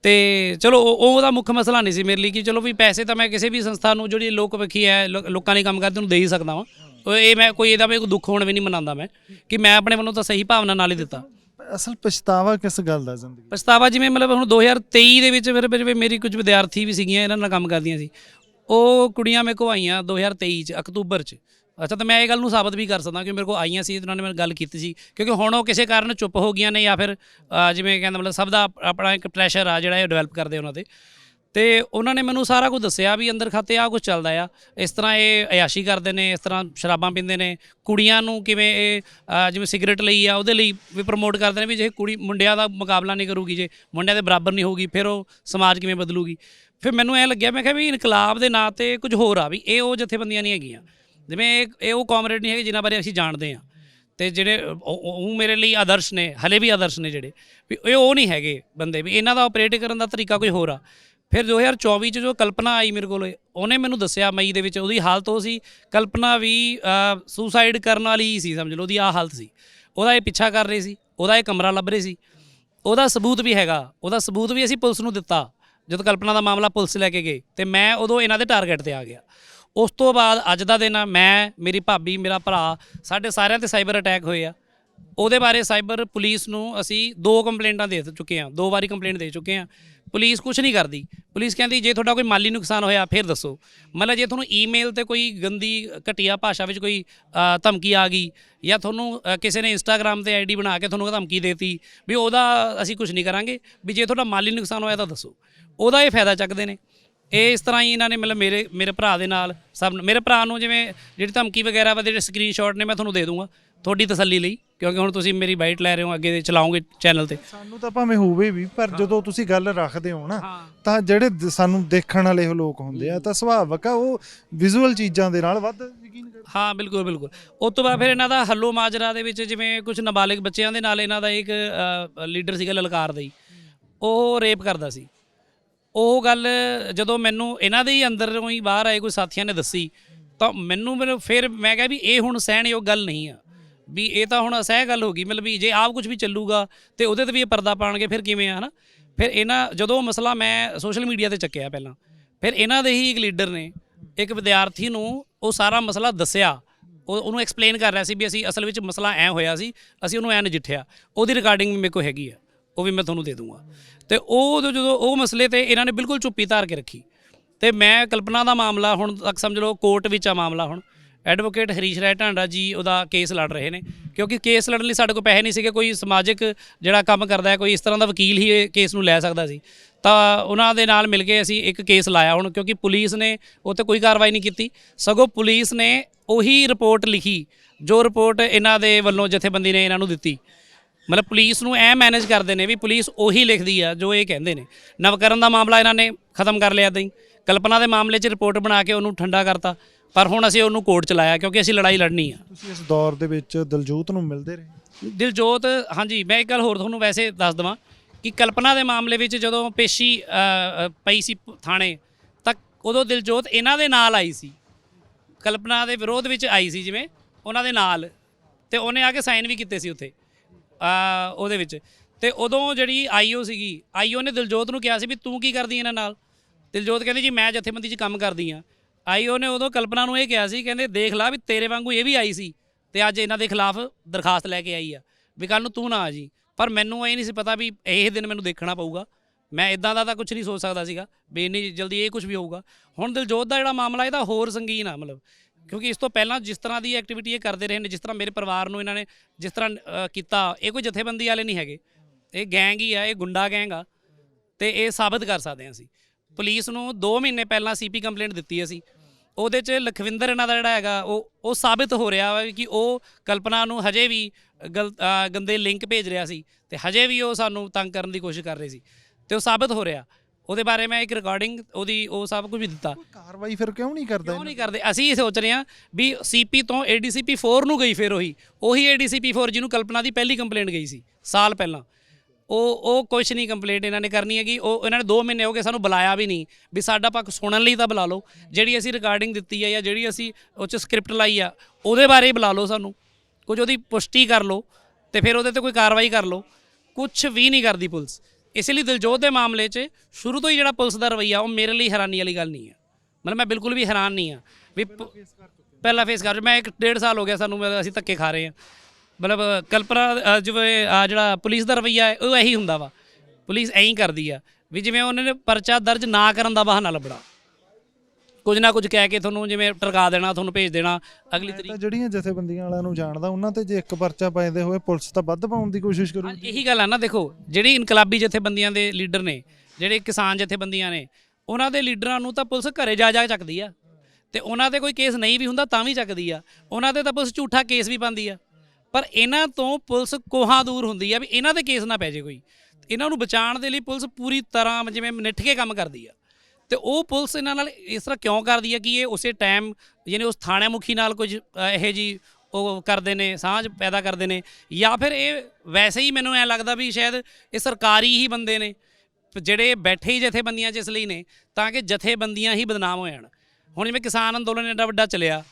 ਤੇ ਚਲੋ ਉਹ ਉਹ ਉਹਦਾ ਮੁੱਖ ਮਸਲਾ ਨਹੀਂ ਸੀ ਮੇਰੇ ਲਈ ਕਿ ਚਲੋ ਵੀ ਪੈਸੇ ਤਾਂ ਮੈਂ ਕਿਸੇ ਵੀ ਸੰਸਥਾ ਨੂੰ ਜਿਹੜੀ ਲੋਕ ਵੇਖੀ ਹੈ ਲੋ- ਲੋਕਾਂ ਲਈ ਕੰਮ ਕਰਦੇ ਉਹਨੂੰ ਦੇ ਹੀ ਸਕਦਾ ਵਾਂ। ਉਹ ਇਹ ਮੈਂ ਕੋਈ ਇਹਦਾ ਵੀ ਕੋਈ ਦੁੱਖ ਹੋਣ ਵੀ ਨਹੀਂ ਮਨਾਉਂਦਾ ਮੈਂ ਕਿ ਮੈਂ ਆਪਣੇ ਵੱਲੋਂ ਤਾਂ ਸਹੀ ਭਾਵਨਾ ਨਾਲ ਹੀ ਦਿੱਤਾ। ਅਸਲ ਪਛਤਾਵਾ ਕਿਸ ਗੱਲ ਦਾ ਜ਼ਿੰਦਗੀ ਪਛਤਾਵਾ ਜਿਵੇਂ ਮਤਲਬ ਹੁਣ 2023 ਦੇ ਵਿੱਚ ਫਿਰ ਜਿਵੇਂ ਮੇਰੀ ਕੁਝ ਵਿਦਿਆਰਥੀ ਵੀ ਸੀਗੀਆਂ, ਇਹਨਾਂ ਨਾਲ ਕੰਮ ਕਰਦੀਆਂ ਸੀ। ਉਹ ਕੁੜੀਆਂ ਮੇਰੇ ਕੋਲ ਆਈਆਂ 2023 ਚ, ਅਕਤੂਬਰ ਚ। ਅੱਛਾ, ਤਾਂ ਮੈਂ ਇਹ ਗੱਲ ਨੂੰ ਸਾਬਤ ਵੀ ਕਰ ਸਕਦਾ ਕਿ ਮੇਰੇ ਕੋਲ ਆਈਆਂ ਸੀ ਉਹਨਾਂ ਨੇ ਮੇਰੇ ਗੱਲ ਕੀਤੀ ਸੀ। ਕਿਉਂਕਿ ਹੁਣ ਉਹ ਕਿਸੇ ਕਾਰਨ ਚੁੱਪ ਹੋ ਗਈਆਂ ਨੇ ਜਾਂ ਫਿਰ ਜਿਵੇਂ ਕਹਿੰਦਾ ਮਤਲਬ ਸਭ ਦਾ ਆਪਣਾ ਇੱਕ ਪ੍ਰੈਸ਼ਰ ਆ ਜਿਹੜਾ ਇਹ ਡਿਵੈਲਪ ਕਰਦੇ ਉਹਨਾਂ ਤੇ। ਤੇ ਉਹਨਾਂ ਨੇ ਮੈਨੂੰ ਸਾਰਾ ਕੁਝ ਦੱਸਿਆ ਵੀ ਅੰਦਰ ਖਾਤੇ ਆ ਕੁਝ ਚੱਲਦਾ ਆ। ਇਸ ਤਰ੍ਹਾਂ ਇਹ ਅਯਾਸ਼ੀ ਕਰਦੇ ਨੇ ਇਸ ਤਰ੍ਹਾਂ ਸ਼ਰਾਬਾਂ ਪੀਂਦੇ ਨੇ। ਕੁੜੀਆਂ ਨੂੰ ਕਿਵੇਂ ਇਹ ਅ, ਜਿਵੇਂ ਸਿਗਰਟ ਲਈ ਆ ਉਹਦੇ ਲਈ ਵੀ ਪ੍ਰਮੋਟ ਕਰਦੇ ਨੇ ਵੀ ਜੇ ਕੁੜੀ ਮੁੰਡਿਆਂ ਦਾ ਮੁਕਾਬਲਾ ਨਹੀਂ ਕਰੂਗੀ ਜੇ ਮੁੰਡਿਆਂ ਦੇ ਬਰਾਬਰ ਨਹੀਂ ਹੋਊਗੀ ਫਿਰ ਉਹ ਸਮਾਜ ਕਿਵੇਂ ਬਦਲੂਗੀ। ਫਿਰ ਮੈਨੂੰ ਐ ਲੱਗਿਆ ਮੈਂ ਕਿਹਾ ਵੀ ਇਨਕਲਾਬ ਦੇ ਨਾਂ ਤੇ ਕੁਝ ਹੋਰ ਆ ਵੀ ਇਹ ਉਹ ਜਥੇਬੰਦੀਆਂ ਨਹੀਂ ਹੈਗੀਆਂ। ਜਿਵੇਂ ਇਹ ਇਹ ਉਹ ਕਾਮਰੇਡ ਨਹੀਂ ਹੈਗੇ ਜਿਨ੍ਹਾਂ ਬਾਰੇ ਅਸੀਂ ਜਾਣਦੇ ਹਾਂ। ਤੇ ਜਿਹੜੇ ਉਹ- ਉਹ ਉਹ ਮੇਰੇ ਲਈ ਆਦਰਸ਼ ਨੇ ਹਲੇ ਵੀ ਆਦਰਸ਼ ਨੇ ਜਿਹੜੇ। ਵੀ ਇਹ ਉਹ ਨਹੀਂ ਹੈਗੇ ਬੰਦੇ ਵੀ ਇਹਨਾਂ ਦਾ ਆਪਰੇਟ ਕਰਨ ਦਾ ਤਰੀਕਾ ਕੋਈ ਹੋਰ ਆ। ਫਿਰ 2024 ਚ ਜੋ ਕਲਪਨਾ ਆਈ ਮੇਰੇ ਕੋਲ, ਉਹਨੇ ਮੈਨੂੰ ਦੱਸਿਆ ਮਈ ਦੇ ਵਿੱਚ ਉਹਦੀ ਹਾਲਤ ਉਹ ਸੀ, ਕਲਪਨਾ ਵੀ ਸੁਸਾਈਡ ਕਰਨ ਵਾਲੀ ਹੀ ਸੀ ਸਮਝ ਲਓ, ਉਹਦੀ ਆ ਹਾਲਤ ਸੀ। ਉਹਦਾ ਇਹ ਪਿੱਛਾ ਕਰ ਰਹੇ ਸੀ, ਉਹਦਾ ਇਹ ਕਮਰਾ ਲੱਭ ਰਹੇ ਸੀ। ਉਹਦਾ ਸਬੂਤ ਵੀ ਹੈਗਾ, ਉਹਦਾ ਸਬੂਤ ਵੀ ਅਸੀਂ ਪੁਲਿਸ ਨੂੰ ਦਿੱਤਾ, ਜਦੋਂ ਕਲਪਨਾ ਦਾ ਮਾਮਲਾ ਪੁਲਿਸ ਲੈ ਕੇ ਗਏ, ਤੇ ਮੈਂ ਉਦੋਂ ਇਹਨਾਂ ਦੇ ਟਾਰਗੇਟ ਤੇ ਆ ਗਿਆ। ਉਸ ਤੋਂ ਬਾਅਦ ਅੱਜ ਦਾ ਦਿਨ ਮੈਂ, ਮੇਰੀ ਭਾਬੀ, ਮੇਰਾ ਭਰਾ, ਸਾਡੇ ਸਾਰਿਆਂ ਤੇ ਸਾਈਬਰ ਅਟੈਕ ਹੋਏ ਆ। ਉਹਦੇ ਬਾਰੇ ਸਾਈਬਰ ਪੁਲਿਸ ਨੂੰ ਅਸੀਂ ਦੋ ਕੰਪਲੇਂਟਾਂ ਦੇ ਚੁੱਕੇ ਹਾਂ, ਦੋ ਵਾਰੀ ਕੰਪਲੇਂਟ ਦੇ ਚੁੱਕੇ ਹਾਂ। ਪੁਲਿਸ ਕੁਝ ਨਹੀਂ ਕਰਦੀ। ਪੁਲਿਸ ਕਹਿੰਦੀ, ਜੇ ਤੁਹਾਡਾ ਕੋਈ ਮਾਲੀ ਨੁਕਸਾਨ ਹੋਇਆ, ਫਿਰ ਦੱਸੋ। ਮਤਲਬ ਜੇ ਤੁਹਾਨੂੰ ਈਮੇਲ ਤੇ ਕੋਈ ਗੰਦੀ ਘਟੀਆ ਭਾਸ਼ਾ ਵਿੱਚ ਕੋਈ ਧਮਕੀ ਆ ਗਈ ਜਾਂ ਤੁਹਾਨੂੰ ਕਿਸੇ ਨੇ ਇੰਸਟਾਗ੍ਰam ਤੇ ਆਈਡੀ ਬਣਾ ਕੇ ਤੁਹਾਨੂੰ ਧਮਕੀ ਦੇਤੀ ਵੀ ਉਹਦਾ ਅਸੀਂ ਕੁਝ ਨਹੀਂ ਕਰਾਂਗੇ, ਵੀ ਜੇ ਤੁਹਾਡਾ ਮਾਲੀ ਨੁਕਸਾਨ ਹੋਇਆ ਤਾਂ ਦੱਸੋ। ਉਹਦਾ ਇਹ ਫਾਇਦਾ ਚੱਕਦੇ ਨੇ। ਇਹ ਇਸ ਤਰ੍ਹਾਂ ਹੀ ਇਹਨਾਂ ਨੇ ਮਤਲਬ ਮੇਰੇ ਮੇਰੇ ਭਰਾ ਦੇ ਨਾਲ ਸਭ ਨੂੰ- ਮੇਰੇ ਭਰਾ ਨੂੰ ਜਿਵੇਂ ਜਿਹੜੀ ਧਮਕੀ ਵਗੈਰਾ ਵਾ, ਜਿਹੜੇ ਸਕਰੀਨਸ਼ਾਟ ਨੇ, ਮੈਂ ਤੁਹਾਨੂੰ ਦੇ ਦੂੰਗਾ। ਤੁਹਾਡੀ ਤਸੱਲੀ ਲਈ ਕਿਉਂਕਿ ਹੁਣ ਤੁਸੀਂ ਮੇਰੀ ਬਾਈਟ ਲੈ ਰਹੇ ਹੋ ਅੱਗੇ ਚਲਾਓਗੇ ਚੈਨਲ ਤੇ। ਸਾਨੂੰ ਤਾਂ ਭਾਵੇਂ ਹੋਵੇ ਵੀ ਪਰ ਜਦੋਂ ਤੁਸੀਂ ਗੱਲ ਰੱਖਦੇ ਹੋ ਨਾ ਤਾਂ ਜਿਹੜੇ ਦ- ਸਾਨੂੰ ਦੇਖਣ ਵਾਲੇ ਉਹ ਲੋਕ ਹੁੰਦੇ ਆ ਤਾਂ ਸੁਭਾਵਕ ਆ ਉਹ ਵਿਜ਼ੂਅਲ ਚੀਜ਼ਾਂ ਦੇ ਨਾਲ ਵੱਧ ਯਕੀਨ ਕਰਦੇ। ਹਾਂ ਬਿਲਕੁਲ ਬਿਲਕੁਲ। ਉਸ ਤੋਂ ਬਾਅਦ ਫਿਰ ਇਹਨਾਂ ਦਾ ਹੱਲੋ ਮਾਜਰਾ ਦੇ ਵਿੱਚ ਜਿਵੇਂ ਕੁਝ ਨਾਬਾਲਿਗ ਬੱਚਿਆਂ ਦੇ ਨਾਲ ਇਹਨਾਂ ਦਾ ਇੱਕ ਲੀਡਰ ਸੀਗਾ ਲਲਕਾਰ ਦਾ ਹੀ। ਉਹ ਰੇਪ ਕਰਦਾ ਸੀ। ਉਹ ਗੱਲ ਜਦੋਂ ਮੈਨੂੰ ਇਹਨਾਂ ਦੇ ਹੀ ਅੰਦਰੋਂ ਹੀ ਬਾਹਰ ਆਏ ਕੋਈ ਸਾਥੀਆਂ ਨੇ ਦੱਸੀ ਤਾਂ ਮੈਨੂੰ ਮੈਨੂੰ ਫਿਰ ਮੈਂ ਕਿਹਾ ਵੀ ਇਹ ਹੁਣ ਸਹਿਣਯੋਗ ਗੱਲ ਨਹੀਂ ਆ। ਵੀ ਇਹ ਤਾਂ ਹੁਣ ਅਸਹਿ ਗੱਲ ਹੋ ਗਈ, ਮਤਲਬ ਵੀ ਜੇ ਆਪ ਕੁਝ ਵੀ ਚੱਲੂਗਾ ਤੇ ਉਹਦੇ ਤੇ ਵੀ ਇਹ ਪਰਦਾ ਪਾਣਗੇ, ਫਿਰ ਕਿਵੇਂ ਆ, ਹਨਾ? ਫਿਰ ਇਹਨਾਂ, ਜਦੋਂ ਉਹ ਮਸਲਾ ਮੈਂ ਸੋਸ਼ਲ ਮੀਡੀਆ ਤੇ ਚੱਕਿਆ ਪਹਿਲਾਂ, ਫਿਰ ਇਹਨਾਂ ਦੇ ਹੀ ਇੱਕ ਲੀਡਰ ਨੇ, ਇੱਕ ਵਿਦਿਆਰਥੀ ਨੂੰ ਉਹ ਸਾਰਾ ਮਸਲਾ ਦੱਸਿਆ। ਉਹ, ਉਹਨੂੰ ਐਕਸਪਲੇਨ ਕਰ ਰਿਹਾ ਸੀ ਵੀ ਅਸੀਂ ਅਸਲ ਵਿੱਚ ਮਸਲਾ ਐ ਹੋਇਆ ਸੀ, ਅਸੀਂ ਉਹਨੂੰ ਐ ਨਜਿੱਠਿਆ। ਉਹਦੀ ਰਿਕਾਰਡਿੰਗ ਵੀ ਮੇਰੇ ਕੋਲ ਹੈਗੀ ਆ, ਉਹ ਵੀ ਮੈਂ ਤੁਹਾਨੂੰ ਦੇ ਦੂੰਗਾ। ਤੇ ਉਹ ਜਦੋਂ ਉਹ ਮਸਲੇ ਤੇ ਇਹਨਾਂ ਨੇ ਬਿਲਕੁਲ ਚੁੱਪੀ ਧਾਰ ਕੇ ਰੱਖੀ। ਤੇ ਮੈਂ ਕਲਪਨਾ ਦਾ ਮਾਮਲਾ ਹੁਣ ਤੱਕ ਸਮਝ ਲਓ ਕੋਰਟ ਵਿੱਚ ਆ ਮਾਮਲਾ ਹੁਣ। ਐਡਵੋਕੇਟ ਹਰੀਸ਼ ਰਾਏ ਢਾਂਡਾ ਜੀ ਉਹਦਾ ਕੇਸ ਲੜ ਰਹੇ ਨੇ, ਕਿਉਂਕਿ ਕੇਸ ਲੜਨ ਲਈ ਸਾਡੇ ਕੋਲ ਪੈਸੇ ਨਹੀਂ ਸੀਗੇ, ਕੋਈ ਸਮਾਜਿਕ ਜਿਹੜਾ ਕੰਮ ਕਰਦਾ ਹੈ, ਕੋਈ ਇਸ ਤਰ੍ਹਾਂ ਦਾ ਵਕੀਲ ਹੀ ਇਹ ਕੇਸ ਨੂੰ ਲੈ ਸਕਦਾ ਸੀ। ਤਾਂ ਉਹਨਾਂ ਦੇ ਨਾਲ ਮਿਲ ਕੇ ਅਸੀਂ ਇੱਕ ਕੇਸ ਲਾਇਆ ਹੁਣ, ਕਿਉਂਕਿ ਪੁਲਿਸ ਨੇ ਉਹ ਤੇ ਕੋਈ ਕਾਰਵਾਈ ਨਹੀਂ ਕੀਤੀ। ਸਗੋਂ ਪੁਲਿਸ ਨੇ ਉਹੀ ਰਿਪੋਰਟ ਲਿਖੀ, ਜੋ ਰਿਪੋਰਟ ਇਹਨਾਂ ਦੇ ਵੱਲੋਂ ਜਥੇਬੰਦੀ ਨੇ ਇਹਨਾਂ ਨੂੰ ਦਿੱਤੀ। ਮਤਲਬ ਪੁਲਿਸ ਨੂੰ ਐ ਮੈਨੇਜ ਕਰਦੇ ਨੇ ਵੀ ਪੁਲਿਸ ਉਹੀ ਲਿਖਦੀ ਆ, ਜੋ ਇਹ ਕਹਿੰਦੇ ਨੇ। ਨਵਕਰਨ ਦਾ ਮਾਮਲਾ ਇਹਨਾਂ ਨੇ ਖਤਮ ਕਰ ਲਿਆ ਦਈ ਕਲਪਨਾ ਦੇ ਮਾਮਲੇ 'ਚ ਰਿਪੋਰਟ ਬਣਾ ਕੇ ਉਹਨੂੰ ਠੰਡਾ ਕਰਤਾ। ਪਰ ਹੁਣ ਅਸੀਂ ਉਹਨੂੰ ਕੋਰਟ 'ਚ ਲਾਇਆ ਕਿਉਂਕਿ ਅਸੀਂ ਲੜਾਈ ਲੜਨੀ ਆ। ਤੁਸੀਂ ਇਸ ਦੌਰ ਦੇ ਵਿੱਚ ਦਿਲਜੋਤ ਨੂੰ ਮਿਲਦੇ ਰਹੇ? ਦਿਲਜੋਤ ਹਾਂਜੀ ਮੈਂ ਇੱਕ ਗੱਲ ਹੋਰ ਤੁਹਾਨੂੰ ਵੈਸੇ ਦੱਸ ਦਵਾਂ ਕਿ ਕਲਪਨਾ ਦੇ ਮਾਮਲੇ ਵਿੱਚ ਜਦੋਂ ਪੇਸ਼ੀ ਪਈ ਸੀ ਥਾਣੇ ਤੱਕ ਉਦੋਂ ਦਿਲਜੋਤ ਇਹਨਾਂ ਦੇ ਨਾਲ ਆਈ ਸੀ। ਕਲਪਨਾ ਦੇ ਵਿਰੋਧ ਵਿੱਚ ਆਈ ਸੀ ਜਿਵੇਂ ਉਹਨਾਂ ਦੇ ਨਾਲ ਤੇ ਉਹਨੇ ਆ ਕੇ ਸਾਈਨ ਵੀ ਕੀਤੇ ਸੀ ਉੱਥੇ ਆ ਉਹਦੇ ਵਿੱਚ। ਤੇ ਉਦੋਂ ਜਿਹੜੀ ਆਈਓ ਸੀਗੀ ਆਈਓ ਨੇ ਦਿਲਜੋਤ ਨੂੰ ਕਿਹਾ ਸੀ ਵੀ ਤੂੰ ਕੀ ਕਰਦੀ ਇਹਨਾਂ ਨਾਲ? ਦਿਲਜੋਤ ਕਹਿੰਦੀ ਜੀ ਮੈਂ ਜਥੇਬੰਦੀ 'ਚ ਕੰਮ ਕਰਦੀ ਆ। ਆਈਓ ਨੇ ਉਦੋਂ ਕਲਪਨਾ ਨੂੰ ਇਹ ਕਿਹਾ ਸੀ, ਕਹਿੰਦੇ ਦੇਖ ਲਾ ਵੀ ਤੇਰੇ ਵਾਂਗੂ ਇਹ ਵੀ ਆਈ ਸੀ ਤੇ ਅੱਜ ਇਹਨਾਂ ਦੇ ਖਿਲਾਫ ਦਰਖਾਸਤ ਲੈ ਕੇ ਆਈ ਆ ਵੀ ਕੱਲ ਨੂੰ ਤੂੰ ਨਾ ਆ ਜੀ। ਪਰ ਮੈਨੂੰ ਇਹ ਨਹੀਂ ਸੀ ਪਤਾ ਵੀ ਇਹ ਦਿਨ ਮੈਨੂੰ ਦੇਖਣਾ ਪਊਗਾ। ਮੈਂ ਇਦਾਂ ਦਾ ਤਾਂ ਕੁਝ ਨਹੀਂ ਸੋਚ ਸਕਦਾ ਸੀਗਾ ਵੀ ਇੰਨੀ ਜਲਦੀ ਇਹ ਕੁਝ ਵੀ ਹੋਊਗਾ। ਹੁਣ ਦਿਲਜੋਤ ਦਾ ਜਿਹੜਾ ਮਾਮਲਾ ਇਹਦਾ ਹੋਰ ਸੰਗੀਨ ਆ ਮਤਲਬ, ਕਿਉਂਕਿ ਇਸ ਤੋਂ ਪਹਿਲਾਂ ਜਿਸ ਤਰ੍ਹਾਂ ਦੀ ਐਕਟੀਵਿਟੀ ਇਹ ਕਰਦੇ ਰਹੇ ਨੇ, ਜਿਸ ਤਰ੍ਹਾਂ ਮੇਰੇ ਪਰਿਵਾਰ ਨੂੰ ਇਹਨਾਂ ਨੇ ਜਿਸ ਤਰ੍ਹਾਂ ਕੀਤਾ, ਇਹ ਕੋਈ ਜਥੇਬੰਦੀ ਵਾਲੇ ਨਹੀਂ ਹੈਗੇ। ਇਹ ਗੈਂਗ ਹੀ ਆ, ਇਹ ਗੁੰਡਾ ਗੈਂਗ ਆ ਤੇ ਇਹ ਸਾਬਤ ਕਰ ਸਕਦੇ ਹਾਂ ਅਸੀਂ। ਪੁਲਿਸ ਨੂੰ 2 ਮਹੀਨੇ ਪਹਿਲਾਂ ਸੀਪੀ ਕੰਪਲੇਂਟ ਦਿੱਤੀ ਅਸੀਂ। ਉਹਦੇ 'ਚ ਲਖਵਿੰਦਰ ਇਹਨਾਂ ਦਾ ਜਿਹੜਾ ਹੈਗਾ ਉਹ ਉਹ ਸਾਬਤ ਹੋ ਰਿਹਾ ਵਾ ਕਿ ਉਹ ਕਲਪਨਾ ਨੂੰ ਹਜੇ ਵੀ ਗੰਦੇ ਲਿੰਕ ਭੇਜ ਰਿਹਾ ਸੀ ਤੇ ਹਜੇ ਵੀ ਉਹ ਸਾਨੂੰ ਤੰਗ ਕਰਨ ਦੀ ਕੋਸ਼ਿਸ਼ ਕਰ ਰਹੇ ਸੀ ਤੇ ਉਹ ਸਾਬਤ ਹੋ ਰਿਹਾ। ਉਹਦੇ ਬਾਰੇ ਮੈਂ ਇੱਕ ਰਿਕਾਰਡਿੰਗ ਉਹਦੀ ਉਹ ਸਭ ਕੁਝ ਦਿੱਤਾ। ਕਾਰਵਾਈ ਫਿਰ ਕਿਉਂ ਨਹੀਂ ਕਰਦਾ ਕਿਉਂ ਨਹੀਂ ਕਰਦੇ? ਅਸੀਂ ਇਹ ਸੋਚ ਰਹੇ ਹਾਂ ਵੀ ਸੀਪੀ ਤੋਂ ਏਡੀਸੀਪੀ 4 ਨੂੰ ਗਈ ਫਿਰ ਉਹੀ। ਉਹੀ ਏਡੀਸੀਪੀ 4 ਜਿਹਨੂੰ ਕਲਪਨਾ ਦੀ ਪਹਿਲੀ ਕੰਪਲੇਂਟ ਗਈ ਸੀ ਸਾਲ ਪਹਿਲਾਂ। ਉਹ ਉਹ ਕੁਛ ਨਹੀਂ ਕੰਪਲੇਂਟ ਇਹਨਾਂ ਨੇ ਕਰਨੀ ਹੈਗੀ। ਉਹ, ਇਹਨਾਂ ਨੇ 2 ਮਹੀਨੇ ਹੋ ਗਏ ਸਾਨੂੰ ਬੁਲਾਇਆ ਵੀ ਨਹੀਂ। ਵੀ ਸਾਡਾ ਪੱਖ ਸੁਣਨ ਲਈ ਤਾਂ ਬੁਲਾ ਲਓ। ਜਿਹੜੀ ਅਸੀਂ ਰਿਕਾਰਡਿੰਗ ਦਿੱਤੀ ਹੈ ਜਾਂ ਜਿਹੜੀ ਅਸੀਂ ਉਹ 'ਚ ਸਕ੍ਰਿਪਟ ਲਾਈ ਆ, ਉਹਦੇ ਬਾਰੇ ਹੀ ਬੁਲਾ ਲਓ ਸਾਨੂੰ। ਕੁਝ ਉਹਦੀ ਪੁਸ਼ਟੀ ਕਰ ਲਓ ਤੇ ਫਿਰ ਉਹਦੇ ਤੇ ਕੋਈ ਕਾਰਵਾਈ ਕਰ ਲਓ। ਕੁਝ ਵੀ ਨਹੀਂ ਕਰਦੀ ਪੁਲਿਸ। ਇਸ ਲਈ ਦਿਲਜੋਤ ਦੇ ਮਾਮਲੇ 'ਚ ਸ਼ੁਰੂ ਤੋਂ ਹੀ ਜਿਹੜਾ ਪੁਲਿਸ ਦਾ ਰਵੱਈਆ, ਉਹ ਮੇਰੇ ਲਈ ਹੈਰਾਨੀ ਵਾਲੀ ਗੱਲ ਨਹੀਂ ਹੈ ਮਤਲਬ ਮੈਂ ਬਿਲਕੁਲ ਵੀ ਹੈਰਾਨ ਨਹੀਂ ਆ। ਵੀ ਪ- ਪਹਿਲਾ ਫੇਸ ਕਰ ਮੈਂ ਇੱਕ ਡੇਢ ਸਾਲ ਹੋ ਗਿਆ ਸਾਨੂੰ ਮਤਲਬ ਅਸੀਂ ਧੱਕੇ ਖਾ ਰਹੇ ਹਾਂ ਮਤਲਬ ਕਲਪਨਾ ਜਿਵੇਂ ਆ ਜਿਹੜਾ ਪੁਲਿਸ ਦਾ ਰਵੱਈਆ ਹੈ ਉਹ ਇਹੀ ਹੁੰਦਾ ਵਾ। ਪੁਲਿਸ ਐਂ ਕਰਦੀ ਆ ਵੀ ਜਿਵੇਂ ਉਹਨਾਂ ਨੇ ਪਰਚਾ ਦਰਜ ਨਾ ਕਰਨ ਦਾ ਬਹਾਨਾ ਲੱਭਣਾ। ਕੁਝ ਨਾ ਕੁਝ ਕਹਿ ਕੇ ਤੁਹਾਨੂੰ ਜਿਵੇਂ ਟਰਕਾ ਦੇਣਾ ਤੁਹਾਨੂੰ ਭੇਜ ਦੇਣਾ ਅਗਲੀ ਤਰੀਕ ਤਾਂ ਜਿਹੜੀਆਂ ਜਥੇਬੰਦੀਆਂ ਵਾਲਿਆਂ ਨੂੰ ਜਾਣਦਾ ਉਹਨਾਂ ਤੇ ਜੇ ਇੱਕ ਪਰਚਾ ਪਾਉਂਦੇ ਹੋਏ ਪੁਲਿਸ ਤਾਂ ਵੱਧ ਪਾਉਣ ਦੀ ਕੋਸ਼ਿਸ਼ ਕਰੂ ਹਾਂ, ਇਹੀ ਗੱਲ ਆ ਨਾ ਦੇਖੋ ਜਿਹੜੀ ਇਨਕਲਾਬੀ ਜਥੇਬੰਦੀਆਂ ਦੇ ਲੀਡਰ ਨੇ ਜਿਹੜੇ ਕਿਸਾਨ ਜਥੇਬੰਦੀਆਂ ਨੇ ਉਹਨਾਂ ਦੇ ਲੀਡਰਾਂ ਨੂੰ ਤਾਂ ਪੁਲਿਸ ਘਰੇ ਜਾ ਜਾ ਚੱਕਦੀ ਆ। ਤੇ ਉਹਨਾਂ ਤੇ ਕੋਈ ਕੇਸ ਨਹੀਂ ਵੀ ਹੁੰਦਾ ਤਾਂ ਵੀ ਚੱਕਦੀ ਆ। ਉਹਨਾਂ ਤੇ ਤਾਂ ਪੁਲਿਸ ਝੂਠਾ ਕੇਸ ਵੀ ਪਾਉਂਦੀ ਆ। ਪਰ ਇਹਨਾਂ ਤੋਂ ਪੁਲਿਸ ਕੋਹਾਂ ਦੂਰ ਹੁੰਦੀ ਆ ਵੀ ਇਹਨਾਂ ਦੇ ਕੇਸ ਨਾ ਪੈ ਜੇ ਕੋਈ। ਇਹਨਾਂ ਨੂੰ ਬਚਾਉਣ ਦੇ ਲਈ ਪੁਲਿਸ ਪੂਰੀ ਤਰ੍ਹਾਂ ਜਿਵੇਂ ਨਿੱਠ ਕੇ ਕੰਮ ਕਰਦੀ ਆ। ਤੇ ਉਹ ਪੁਲਿਸ ਇਹਨਾਂ ਨਾਲ ਇਸ ਤਰ੍ਹਾਂ ਕਿਉਂ ਕਰਦੀ ਹੈ ਕਿ ਇਹ ਉਸੇ ਟਾਈਮ ਯਾਨੀ ਉਸ ਥਾਣੇ ਮੁਖੀ ਨਾਲ ਕੁਝ ਇਹੋ ਜੀ ਉਹ ਕਰਦੇ ਨੇ, ਸਾਂਝ ਪੈਦਾ ਕਰਦੇ ਨੇ ਜਾਂ ਫਿਰ ਇਹ ਵੈਸੇ ਹੀ ਮੈਨੂੰ ਐ ਲੱਗਦਾ ਵੀ ਸ਼ਾਇਦ ਇਹ ਸਰਕਾਰੀ ਹੀ ਬੰਦੇ ਨੇ, ਜਿਹੜੇ ਬੈਠੇ ਹੀ ਜਥੇਬੰਦੀਆਂ 'ਚ ਇਸ ਲਈ ਨੇ ਤਾਂ ਕਿ ਜਥੇਬੰਦੀਆਂ ਹੀ ਬਦਨਾਮ ਹੋ ਜਾਣ। ਹੁਣ ਜਿਵੇਂ ਕਿਸਾਨ ਅੰਦੋਲਨ ਐਡਾ ਵੱਡਾ ਚੱਲਿਆ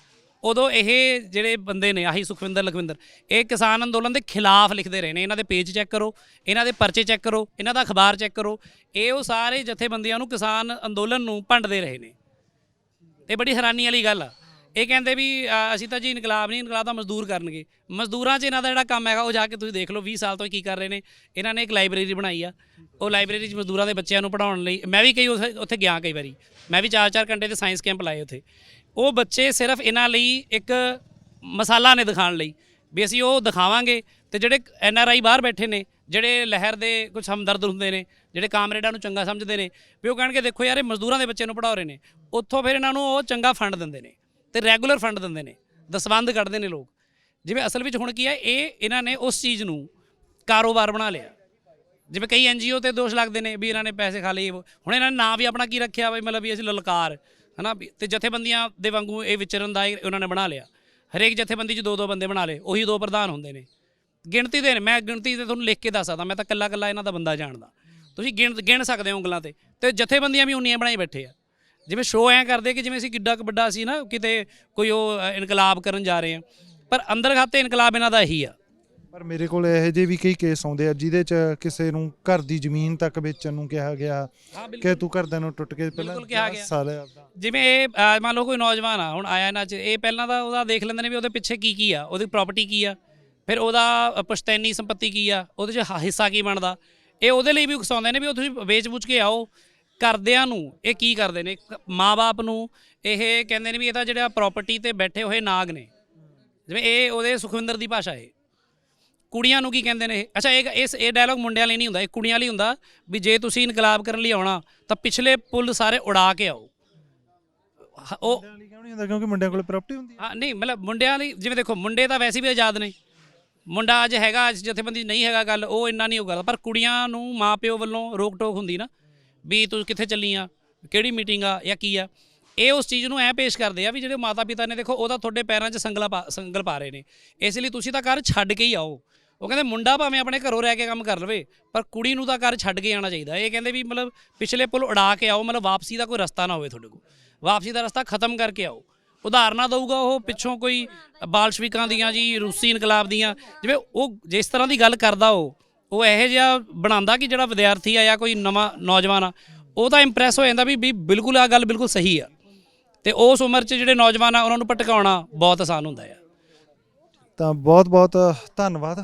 ਉਦੋਂ ਇਹ ਜਿਹੜੇ ਬੰਦੇ ਨੇ, ਆਹੀ ਸੁਖਵਿੰਦਰ, ਲਖਵਿੰਦਰ, ਇਹ ਕਿਸਾਨ ਅੰਦੋਲਨ ਦੇ ਖਿਲਾਫ ਲਿਖਦੇ ਰਹੇ ਨੇ। ਇਹਨਾਂ ਦੇ ਪੇਜ ਚੈੱਕ ਕਰੋ, ਇਹਨਾਂ ਦੇ ਪਰਚੇ ਚੈੱਕ ਕਰੋ, ਇਹਨਾਂ ਦਾ ਅਖਬਾਰ ਚੈੱਕ ਕਰੋ। ਇਹ ਉਹ ਸਾਰੇ ਜਥੇਬੰਦੀਆਂ ਨੂੰ ਕਿਸਾਨ ਅੰਦੋਲਨ ਨੂੰ ਭੰਡਦੇ ਰਹੇ ਨੇ। ਇਹ ਬੜੀ ਹੈਰਾਨੀ ਵਾਲੀ ਗੱਲ ਆ। ਇਹ ਕਹਿੰਦੇ ਵੀ ਅਸੀਂ ਤਾਂ ਜੀ ਇਨਕਲਾਬ ਨਹੀਂ, ਇਨਕਲਾਬ ਤਾਂ ਮਜ਼ਦੂਰ ਕਰਨਗੇ। ਮਜ਼ਦੂਰਾਂ 'ਚ ਇਹਨਾਂ ਦਾ ਜਿਹੜਾ ਕੰਮ ਹੈਗਾ, ਉਹ ਜਾ ਕੇ ਤੁਸੀਂ ਦੇਖ ਲਓ 20 ਸਾਲ ਤੋਂ ਇਹ ਕੀ ਕਰ ਰਹੇ ਨੇ। ਇਹਨਾਂ ਨੇ ਇੱਕ ਲਾਇਬ੍ਰੇਰੀ ਬਣਾਈ ਆ। ਉਹ ਲਾਇਬ੍ਰੇਰੀ 'ਚ ਮਜ਼ਦੂਰਾਂ ਦੇ ਬੱਚਿਆਂ ਨੂੰ ਪੜ੍ਹਾਉਣ ਲਈ, ਮੈਂ ਵੀ ਕਈ ਉੱਥੇ ਉੱਥੇ ਗਿਆ ਕਈ ਵਾਰੀ। ਮੈਂ ਵੀ 4-4 ਘੰਟੇ ਦੇ ਸਾਇੰਸ ਕੈਂਪ ਲਾਏ ਉੱਥੇ। ਉਹ ਬੱਚੇ ਸਿਰਫ ਇਹਨਾਂ ਲਈ ਇੱਕ ਮਸਾਲਾ ਨੇ ਦਿਖਾਉਣ ਲਈ ਵੀ ਅਸੀਂ ਉਹ ਦਿਖਾਵਾਂਗੇ ਤੇ ਜਿਹੜੇ ਐਨ ਆਰ ਆਈ ਬਾਹਰ ਬੈਠੇ ਨੇ, ਜਿਹੜੇ ਲਹਿਰ ਦੇ ਕੁਝ ਹਮਦਰਦ ਹੁੰਦੇ ਨੇ, ਜਿਹੜੇ ਕਾਮਰੇਡਾਂ ਨੂੰ ਚੰਗਾ ਸਮਝਦੇ ਨੇ, ਵੀ ਉਹ ਕਹਿਣਗੇ, ਦੇਖੋ ਯਾਰ, ਇਹ ਮਜ਼ਦੂਰਾਂ ਦੇ ਬੱਚੇ ਨੂੰ ਪੜ੍ਹਾ ਰਹੇ ਨੇ। ਉੱਥੋਂ ਫਿਰ ਇਹਨਾਂ ਨੂੰ ਉਹ ਚੰਗਾ ਫੰਡ ਦਿੰਦੇ ਨੇ ਤੇ ਰੈਗੂਲਰ ਫੰਡ ਦਿੰਦੇ ਨੇ, ਦਸਵੰਧ ਕੱਢਦੇ ਨੇ ਲੋਕ। ਜਿਵੇਂ ਅਸਲ ਵਿੱਚ ਹੁਣ ਕੀ ਹੈ, ਇਹ ਇਹਨਾਂ ਨੇ ਉਸ ਚੀਜ਼ ਨੂੰ ਕਾਰੋਬਾਰ ਬਣਾ ਲਿਆ। ਜਿਵੇਂ ਕਈ ਐਨਜੀਓ ਤੇ ਦੋਸ਼ ਲੱਗਦੇ ਨੇ ਵੀ ਇਹਨਾਂ ਨੇ ਪੈਸੇ ਖਾ ਲਏ, ਹੁਣ ਇਹਨਾਂ ਨੇ ਨਾਂ ਵੀ ਆਪਣਾ ਕੀ ਰੱਖਿਆ ਬਈ ਮਤਲਬ ਵੀ ਅਸੀਂ ਲਲਕਾਰ। ਹਨਾ? ਵੀ ਤੇ ਜਥੇਬੰਦੀਆਂ ਦੇ ਵਾਂਗੂ ਇਹ ਵਿਚਰਨ ਦਾ ਉਹਨਾਂ ਨੇ ਬਣਾ ਲਿਆ। ਹਰੇਕ ਜਥੇਬੰਦੀ 'ਚ ਦੋ ਦੋ ਬੰਦੇ ਬਣਾ ਲਏ, ਉਹੀ ਦੋ ਪ੍ਰਧਾਨ ਹੁੰਦੇ ਨੇ। ਗਿਣਤੀ ਦੇ ਨੇ, ਮੈਂ ਗਿਣਤੀ ਤੇ ਤੁਹਾਨੂੰ ਲਿਖ ਕੇ ਦੱਸ ਸਕਦਾ, ਮੈਂ ਤਾਂ ਕੱਲਾ ਕੱਲਾ ਇਹਨਾਂ ਦਾ ਬੰਦਾ ਜਾਣਦਾ। ਤੁਸੀਂ ਗਿਣ ਗਿਣ ਸਕਦੇ ਹੋ ਉਂਗਲਾਂ ਤੇ। ਤੇ ਜਥੇਬੰਦੀਆਂ ਵੀ ਉਨੀਆਂ ਬਣਾਈ ਬੈਠੇ ਆ। ਜਿਵੇਂ ਸ਼ੋਅ ਐਂ ਕਰਦੇ ਕਿ ਜਿਵੇਂ ਅਸੀਂ ਕਿੱਡਾ ਕੁ ਵੱਡਾ ਸੀ ਨਾ, ਕਿਤੇ ਕੋਈ ਉਹ ਇਨਕਲਾਬ ਕਰਨ ਜਾ ਰਹੇ ਆ। ਪਰ ਅੰਦਰ ਖਾਤੇ ਇਨਕਲਾਬ ਇਹਨਾਂ ਦਾ ਇਹੀ ਆ। ਪਰ ਮੇਰੇ ਕੋਲ ਇਹੋ ਜਿਹੇ ਵੀ ਕਈ ਕੇਸ ਆਉਂਦੇ ਆ ਜਿਹਦੇ ਚ ਕਿਸੇ ਨੂੰ ਘਰ ਦੀ ਜ਼ਮੀਨ ਤੱਕ ਵੇਚਣ ਨੂੰ ਕਿਹਾ ਗਿਆ ਹਾਂ ਕਿ ਤੂੰ ਘਰਦਿਆਂ ਨੂੰ ਟੁੱਟ ਕੇ ਪਹਿਲਾਂ ਬਿਲਕੁਲ ਕਿਹਾ ਗਿਆ। ਸਾਲ ਆਪਦਾ। ਜਿਵੇਂ ਇਹ ਅਹ, ਮੰਨ ਲਓ ਕੋਈ ਨੌਜਵਾਨ ਆ ਹੁਣ ਆਇਆ ਨਾ ਚ ਇਹ ਪਹਿਲਾਂ ਤਾਂ ਉਹਦਾ ਦੇਖ ਲੈਂਦੇ ਨੇ ਵੀ ਉਹਦੇ ਪਿੱਛੇ ਕੀ ਕੀ ਆ ਉਹਦੀ ਪ੍ਰਾਪਰਟੀ ਕੀ ਆ ਫਿਰ ਉਹਦਾ ਅ, ਪੁਸ਼ਤੈਨੀ ਸੰਪत्ति ਕੀ ਆ ਉਹਦੇ ਚ ਹ- ਹਿੱਸਾ ਕੀ ਬਣਦਾ ਇਹ ਉਹਦੇ ਲਈ ਵੀ ਉਕਸਾਉਂਦੇ ਨੇ ਵੀ ਉਹ ਤੁਸੀਂ ਵੇਚ-ਵੂਚ ਕੇ ਆਓ ਕਰਦਿਆਂ ਨੂੰ ਇਹ ਕੀ ਕਰਦੇ ਨੇ ਮਾਪੇ ਨੂੰ ਇਹ ਕਹਿੰਦੇ ਨੇ ਵੀ ਇਹ ਤਾਂ ਜਿਹੜਾ ਪ੍ਰਾਪਰਟੀ ਤੇ ਬੈਠੇ ਹੋਏ ਨਾਗ ਨੇ ਜਿਵੇਂ ਇਹ ਉਹਦੇ ਸੁਖਵਿੰਦਰ ਦੀ ਭਾਸ਼ਾ ਹੈ ਕੁੜੀਆਂ ਨੂੰ ਕੀ ਕਹਿੰਦੇ ਨੇ ਇਹ? ਅੱਛਾ ਇਹ ਇਸ ਇਹ ਡਾਇਲੌਗ ਮੁੰਡਿਆਂ ਲਈ ਨਹੀਂ ਹੁੰਦਾ ਇਹ ਕੁੜੀਆਂ ਲਈ ਹੁੰਦਾ ਵੀ ਜੇ ਤੁਸੀਂ ਇਨਕਲਾਬ ਕਰਨ ਲਈ ਆਉਣਾ ਤਾਂ ਪਿਛਲੇ ਪੁੱਲ ਸਾਰੇ ਉਡਾ ਕੇ ਆਓ। ਹ- ਉਹ ਮੁੰਡਿਆਂ ਲਈ ਕਿਉਂ ਨਹੀਂ ਹੁੰਦਾ? ਕਿਉਂਕਿ ਮੁੰਡਿਆਂ ਕੋਲ ਪ੍ਰਾਪਰਟੀ ਹੁੰਦੀ ਹੈ। ਹਾਂ ਨਹੀਂ ਮਤਲਬ ਮੁੰਡਿਆਂ ਲਈ ਜਿਵੇਂ ਦੇਖੋ ਮੁੰਡੇ ਤਾਂ ਵੈਸੇ ਵੀ ਆਜ਼ਾਦ ਨੇ। ਮੁੰਡਾ ਅੱਜ ਹੈਗਾ ਅੱਜ ਜਥੇਬੰਦੀ ਨਹੀਂ ਹੈਗਾ ਗੱਲ ਉਹ ਇੰਨਾ ਨਹੀਂ ਉਹ ਪਰ ਕੁੜੀਆਂ ਨੂੰ ਮਾਪਿਓ ਵੱਲੋਂ ਰੋਕ ਟੋਕ ਹੁੰਦੀ ਨਾ ਵੀ ਤੂੰ ਕਿੱਥੇ ਚੱਲੀ ਆ ਕਿਹੜੀ ਮੀਟਿੰਗ ਆ ਜਾਂ ਕੀ ਆ। ਇਹ ਉਸ ਚੀਜ਼ ਨੂੰ ਐ ਪੇਸ਼ ਕਰਦੇ ਆ ਵੀ ਜਿਹੜੇ ਮਾਤਾ ਪਿਤਾ ਨੇ ਦੇਖੋ ਉਹ ਤਾਂ ਤੁਹਾਡੇ ਪੈਰਾਂ 'ਚ ਸੰਗਲਾ ਪਾ ਸੰਗਲ ਪਾ ਰਹੇ ਨੇ। ਇਸ ਲਈ ਤੁਸੀਂ ਤਾਂ ਘਰ ਛੱਡ ਕੇ ਹੀ ਆਓ। ਉਹ ਕਹਿੰਦੇ ਮੁੰਡਾ ਭਾਵੇਂ ਆਪਣੇ ਘਰੋਂ ਰਹਿ ਕੇ ਕੰਮ ਕਰ ਲਵੇ, ਪਰ ਕੁੜੀ ਨੂੰ ਤਾਂ ਘਰ ਛੱਡ ਕੇ ਆਉਣਾ ਚਾਹੀਦਾ। ਇਹ ਕਹਿੰਦੇ ਵੀ ਮਤਲਬ ਪਿਛਲੇ ਪੁਲ ਉਡਾ ਕੇ ਆਓ, ਮਤਲਬ ਵਾਪਸੀ ਦਾ ਕੋਈ ਰਸਤਾ ਨਾ ਹੋਵੇ ਤੁਹਾਡੇ ਕੋਲ। ਵਾਪਸੀ ਦਾ ਰਸਤਾ ਖਤਮ ਕਰਕੇ ਆਓ। ਉਦਾਹਰਨਾਂ ਦਊਗਾ ਉਹ ਪਿੱਛੋਂ ਕੋਈ ਬਾਲਸ਼ਵਿਕਾਂ ਦੀਆਂ ਜੀ, ਰੂਸੀ ਇਨਕਲਾਬ ਦੀਆਂ। ਜਿਵੇਂ ਉਹ ਜਿਸ ਤਰ੍ਹਾਂ ਦੀ ਗੱਲ ਕਰਦਾ ਉਹ ਉਹ ਇਹੋ ਜਿਹਾ ਬਣਾਉਂਦਾ ਕਿ ਜਿਹੜਾ ਵਿਦਿਆਰਥੀ ਆ ਜਾਂ ਕੋਈ ਨਵਾਂ ਨੌਜਵਾਨ ਆ, ਉਹ ਤਾਂ ਇੰਪ੍ਰੈਸ ਹੋ ਜਾਂਦਾ ਵੀ ਵੀ ਬਿਲਕੁਲ ਆ ਗੱਲ ਬਿਲਕੁਲ ਸਹੀ ਆ। ਤੇ ਉਸ ਉਮਰ 'ਚ ਜਿਹੜੇ ਨੌਜਵਾਨ ਆ, ਉਹਨਾਂ ਨੂੰ ਭਟਕਾਉਣਾ ਬਹੁਤ ਆਸਾਨ ਹੁੰਦਾ ਆ। ਤਾਂ ਬਹੁਤ ਬਹੁਤ ਧੰਨਵਾਦ।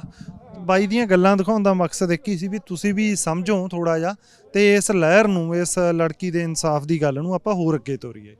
ਬਾਈ ਦੀਆਂ ਗੱਲਾਂ ਦਿਖਾਉਣ ਦਾ ਮਕਸਦ ਇੱਕ ਹੀ ਸੀ ਵੀ ਤੁਸੀਂ ਵੀ ਸਮਝੋ ਥੋੜਾ ਜਿਹਾ ਤੇ ਇਸ ਲਹਿਰ ਨੂੰ, ਇਸ ਲੜਕੀ ਦੇ ਇਨਸਾਫ ਦੀ ਗੱਲ ਨੂੰ ਆਪਾਂ ਹੋਰ ਅੱਗੇ ਤੋਰੀਏ।